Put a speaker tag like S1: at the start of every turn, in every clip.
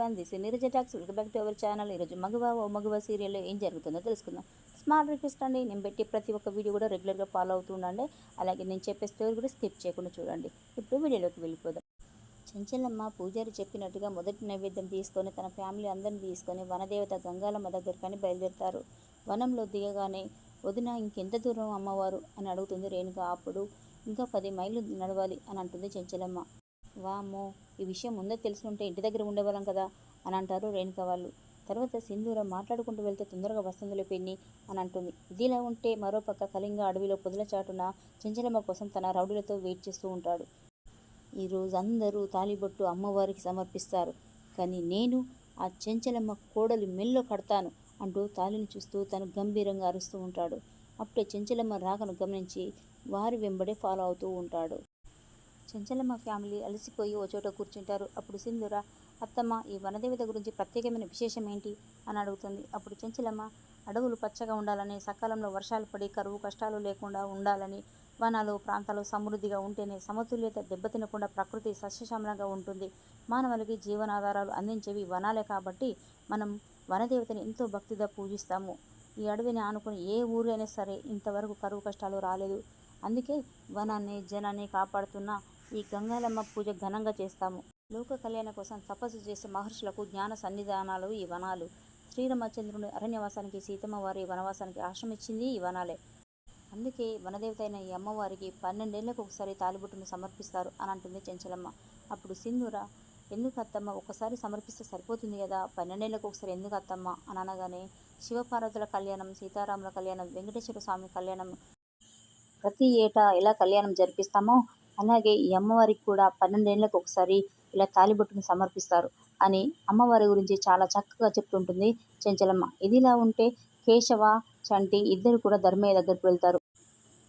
S1: Gandhi this Neeraja talks welcome back to our channel. ఈరోజు మగవ ఓ మగవ సీరియల్లో ఏం జరుగుతుందో తెలుసుకుందాం. స్మార్ట్ రిక్వెస్ట్ అండి. నేను పెట్టి ప్రతి ఒక్క వీడియో కూడా రెగ్యులర్గా ఫాలో అవుతూ ఉండండి. అలాగే నేను చెప్పే స్టోరీ కూడా స్కిప్ చేయకుండా చూడండి. ఇప్పుడు వీడియోలోకి వెళ్ళిపోదాం. చెంచలమ్మ పూజారి చెప్పినట్టుగా మొదటి నైవేద్యం తీసుకొని తన ఫ్యామిలీ అందరిని తీసుకొని వనదేవత గంగాలమ్మ దగ్గరకని బయలుదేరుతారు. వనంలో దిగగానే వదిన ఇంకెంత దూరం అమ్మవారు? అని అడుగుతుంది రేణుక. అప్పుడు ఇంకా పది మైళ్ళు నడవాలి అని అంటుంది చెంచలమ్మ. వామ్మో ఈ విషయం ముందే తెలిసి ఉంటే ఇంటి దగ్గర ఉండేవాళ్ళం కదా అని అంటారు రేణుక వాళ్ళు. తర్వాత సింధూరం మాట్లాడుకుంటూ వెళ్తే తొందరగా వస్తుందిలే పెన్ని అని అంటుంది. ఇదిలా ఉంటే మరోపక్క కళింగ అడవిలో పొదల చాటున చెంచలమ్మ కోసం తన రౌడీలతో వెయిట్ చేస్తూ ఉంటాడు. ఈరోజు అందరూ తాలిబొట్టు అమ్మవారికి సమర్పిస్తారు. కానీ నేను ఆ చెంచలమ్మ కోడలు మెల్లో కడతాను అంటూ తాలిని చూస్తూ తను గంభీరంగా అరుస్తూ ఉంటాడు. అప్పుడే చెంచలమ్మ రాకను గమనించి వారి వెంబడే ఫాలో అవుతూ ఉంటాడు. చెంచలమ్మ ఫ్యామిలీ అలసిపోయి ఓ చోట కూర్చుంటారు. అప్పుడు సింధుర అత్తమ్మ ఈ వనదేవత గురించి ప్రత్యేకమైన విశేషం ఏంటి? అని అడుగుతుంది. అప్పుడు చెంచలమ్మ అడవులు పచ్చగా ఉండాలని సకాలంలో వర్షాలు పడి కరువు కష్టాలు లేకుండా ఉండాలని వనాలు ప్రాంతాలు సమృద్ధిగా ఉంటేనే సమతుల్యత దెబ్బతినకుండా ప్రకృతి సస్యశ్యామలంగా ఉంటుంది. మానవులకి జీవనాధారాలు అందించేవి వనాలే కాబట్టి మనం వనదేవతని ఎంతో భక్తిగా పూజిస్తాము. ఈ అడవిని ఆనుకుని ఏ ఊరైనా సరే ఇంతవరకు కరువు కష్టాలు రాలేదు. అందుకే వనాన్ని జనాన్ని కాపాడుతున్న ఈ గంగాలమ్మ పూజ ఘనంగా చేస్తాము. లోక కళ్యాణ కోసం తపస్సు చేసే మహర్షులకు జ్ఞాన సన్నిధానాలు ఈ వనాలు. శ్రీరామచంద్రుని అరణ్యవాసానికి సీతమ్మ వారి వనవాసానికి ఆశ్రమించింది ఈ వనాలే. అందుకే వనదేవత అయిన ఈ అమ్మవారికి పన్నెండేళ్ళకు ఒకసారి తాలిబుట్టును సమర్పిస్తారు అని అంటుంది చెంచలమ్మ. అప్పుడు సింధూర ఎందుకు అత్తమ్మ ఒకసారి సమర్పిస్తే సరిపోతుంది కదా? పన్నెండేళ్ళకు ఒకసారి ఎందుకు అత్తమ్మ అని అనగానే శివపార్వతుల కళ్యాణం సీతారాముల కళ్యాణం వెంకటేశ్వర స్వామి కళ్యాణం ప్రతి ఏటా ఎలా కళ్యాణం జరిపిస్తామో అలాగే ఈ అమ్మవారికి కూడా పన్నెండేళ్ళకు ఒకసారి ఇలా తాలిబొట్టును సమర్పిస్తారు అని అమ్మవారి గురించి చాలా చక్కగా చెప్తుంటుంది చెంచలమ్మ. ఇదిలా ఉంటే కేశవ చంటి ఇద్దరు కూడా ధర్మయ్య దగ్గరికి వెళ్తారు.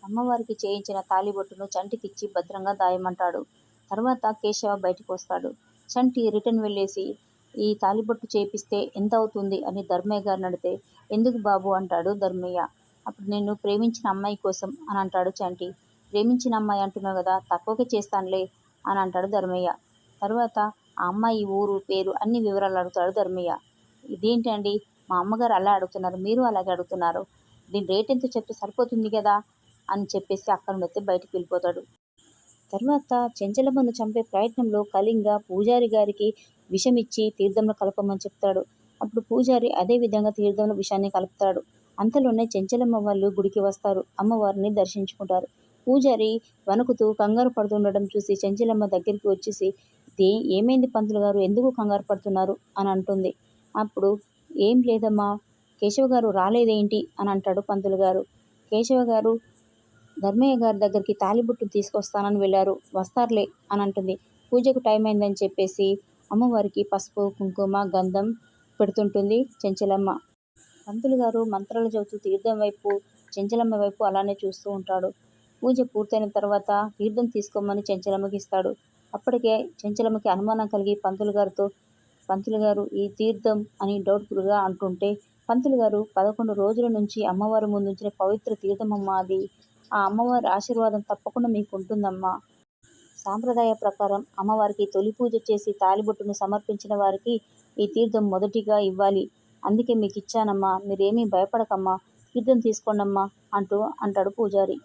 S1: అమ్మవారికి చేయించిన తాలిబొట్టును చంటికిచ్చి భద్రంగా దాయమంటాడు. తర్వాత కేశవ బయటకు వస్తాడు. చంటి రిటర్న్ వెళ్ళేసి ఈ తాలిబొట్టు చేపిస్తే ఎంత అవుతుంది? అని ధర్మయ్య గారిని అడిగితే ఎందుకు బాబు? అంటాడు ధర్మయ్య. అప్పుడు నేను ప్రేమించిన అమ్మాయి కోసం అని అంటాడు చంటి. ప్రేమించిన అమ్మాయి అంటున్నావు కదా తక్కువకే చేస్తానులే అని అంటాడు ధర్మయ్య. తర్వాత ఆ అమ్మాయి ఊరు పేరు అన్ని వివరాలు అడుగుతాడు ధర్మయ్య. ఇదేంటండి మా అమ్మగారు అలా అడుగుతున్నారు మీరు అలాగే అడుగుతున్నారు. దీని రేట్ ఎంత చెప్తే సరిపోతుంది కదా అని చెప్పేసి అక్కడ నుండి బయటికి వెళ్ళిపోతాడు. తర్వాత చెంచలమ్మను చంపే ప్రయత్నంలో కళింగ పూజారి గారికి విషం ఇచ్చి తీర్థంలో కలపమని చెప్తాడు. అప్పుడు పూజారి అదే విధంగా తీర్థంలో విషాన్ని కలుపుతాడు. అంతలోనే చెంచలమ్మ వాళ్ళు గుడికి వస్తారు. అమ్మవారిని దర్శించుకుంటారు. పూజారి వణుకుతూ కంగారు పడుతుండడం చూసి చెంచలమ్మ దగ్గరికి వచ్చేసి దే ఏమైంది పంతులు గారు? ఎందుకు కంగారు పడుతున్నారు? అని అంటుంది. అప్పుడు ఏం లేదమ్మా కేశవ గారు రాలేదేంటి? అని అంటాడు పంతులు గారు. కేశవ గారు ధర్మయ్య గారి దగ్గరికి తాలిబుట్టు తీసుకొస్తానని వెళ్ళారు. వస్తారులే అని అంటుంది. పూజకు టైం అయిందని చెప్పేసి అమ్మవారికి పసుపు కుంకుమ గంధం పెడుతుంటుంది చెంచలమ్మ. పంతులు గారు మంత్రాలు చదువుతూ తీర్థం వైపు చెంచలమ్మ వైపు అలానే చూస్తూ ఉంటాడు. పూజ పూర్తయిన తర్వాత తీర్థం తీసుకోమని చెంచలమ్మకి ఇస్తాడు. అప్పటికే చెంచలమ్మకి అనుమానం కలిగి పంతులు గారితో పంతులు గారు ఈ తీర్థం అని డౌట్ఫుల్గా అంటుంటే పంతులు గారు పదకొండు రోజుల నుంచి అమ్మవారి ముందుంచిన పవిత్ర తీర్థమమ్మ అది. ఆ అమ్మవారి ఆశీర్వాదం తప్పకుండా మీకు ఉంటుందమ్మా సాంప్రదాయ ప్రకారం అమ్మవారికి తొలి పూజ చేసి తాలిబొట్టును సమర్పించిన వారికి ఈ తీర్థం మొదటిగా ఇవ్వాలి. అందుకే మీకు ఇచ్చానమ్మా మీరేమీ భయపడకమ్మా. తీర్థం తీసుకోండమ్మా అంటూ అంటాడు పూజారి.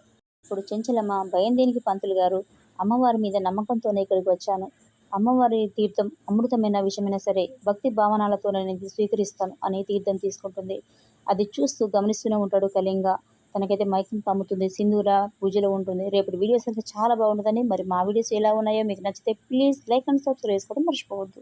S1: ఇప్పుడు చెంచలమ్మ భయం దేనికి పంతులు గారు అమ్మవారి మీద నమ్మకంతోనే ఇక్కడికి వచ్చాను. అమ్మవారి తీర్థం అమృతమైన విషయమైనా సరే భక్తి భావనాలతో నేను స్వీకరిస్తాను అని తీర్థం తీసుకుంటుంది. అది చూస్తూ గమనిస్తూనే ఉంటాడు కళింగ. తనకైతే మైకం కమ్ముతుంది సింధూర పూజలో ఉంటుంది. రేపటి వీడియోస్ అయితే చాలా బాగుంటుందని మరి మా వీడియోస్ ఎలా ఉన్నాయో మీకు నచ్చితే ప్లీజ్ లైక్ అండ్ సబ్స్క్రైబ్ చేసుకోవడం మర్చిపోవద్దు.